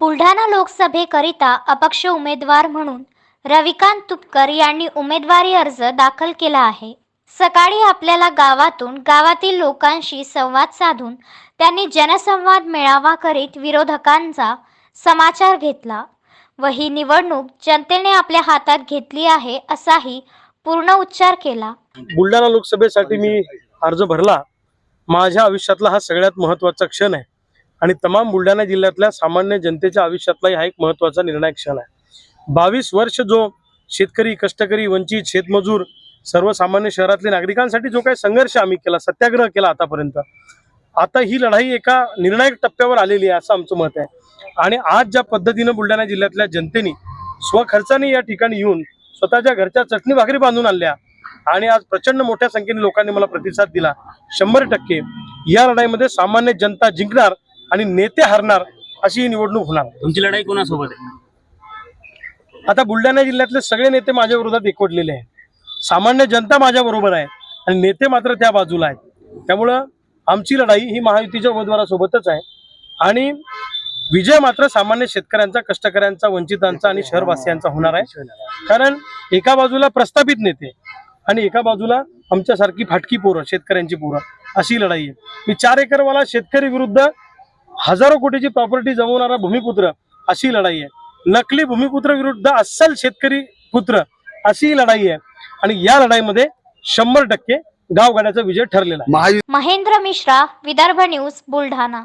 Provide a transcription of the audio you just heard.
बुलढाणा लोकसभेकरिता अपक्ष उमेदवार म्हणून रविकांत तुपकर यांनी उमेदवारी अर्ज दाखल केला आहे. सकाळी आपल्याला गावातून गावातील लोकांशी संवाद साधून त्यांनी जनसंवाद मेळावा करीत विरोधकांचा समाचार घेतला. व ही निवडणूक जनतेने आपल्या हातात घेतली आहे असाही पूर्ण उच्चार केला. बुलढाणा लोकसभेसाठी मी अर्ज भरला. माझ्या आयुष्यातला हा सगळ्यात महत्त्वाचा क्षण आहे. आणि तमाम बुलढाणा जिल्ह्यातल्या सामान्य जनतेच्या आयुष्यातलाही हा एक महत्त्वाचा निर्णायक क्षण आहे. बावीस वर्ष जो शेतकरी कष्टकरी वंचित शेतमजूर सर्वसामान्य शहरातल्या नागरिकांसाठी जो काही संघर्ष आम्ही केला सत्याग्रह केला आतापर्यंत आता ही लढाई एका निर्णायक टप्प्यावर आलेली आहे असं आमचं मत आहे. आणि आज ज्या पद्धतीनं बुलढाणा जिल्ह्यातल्या जनतेने स्वखर्चाने या ठिकाणी येऊन स्वतःच्या घरच्या चटणी भाकरी बांधून आणल्या आणि आज प्रचंड मोठ्या संख्येने लोकांनी मला प्रतिसाद दिला शंभर टक्के. या लढाईमध्ये सामान्य जनता जिंकणार आणि नेते हरणार अशी ही निवडणूक होणार. तुमची लढाई कोणासोबत आहे? आता बुलढाणा जिल्ह्यातले सगळे नेते माझ्या विरोधात एकवटलेले आहेत. सामान्य जनता माझ्या बरोबर आहे आणि नेते मात्र त्या बाजूला आहेत. त्यामुळं आमची लढाई ही महायुतीच्या उमेदवारासोबतच आहे. आणि विजय मात्र सामान्य शेतकऱ्यांचा कष्टकऱ्यांचा वंचितांचा आणि शहरवासियांचा होणार आहे. कारण एका बाजूला प्रस्थापित नेते आणि एका बाजूला आमच्यासारखी फाटकी पोरं शेतकऱ्यांची पोरं अशी लढाई आहे. मी चार एकरवाला शेतकरी विरुद्ध हजारो कोटीची प्रॉपर्टी जमवणारा भूमिपुत्र अशी लढाई आहे. नकली भूमिपुत्र विरुद्ध अस्सल शेतकरी पुत्र अशी ही लढाई आहे. आणि या लढाईमध्ये शंभर टक्के गावगाड्याचा विजय ठरलेला आहे. महेंद्र मिश्रा विदर्भ न्यूज बुलढाणा.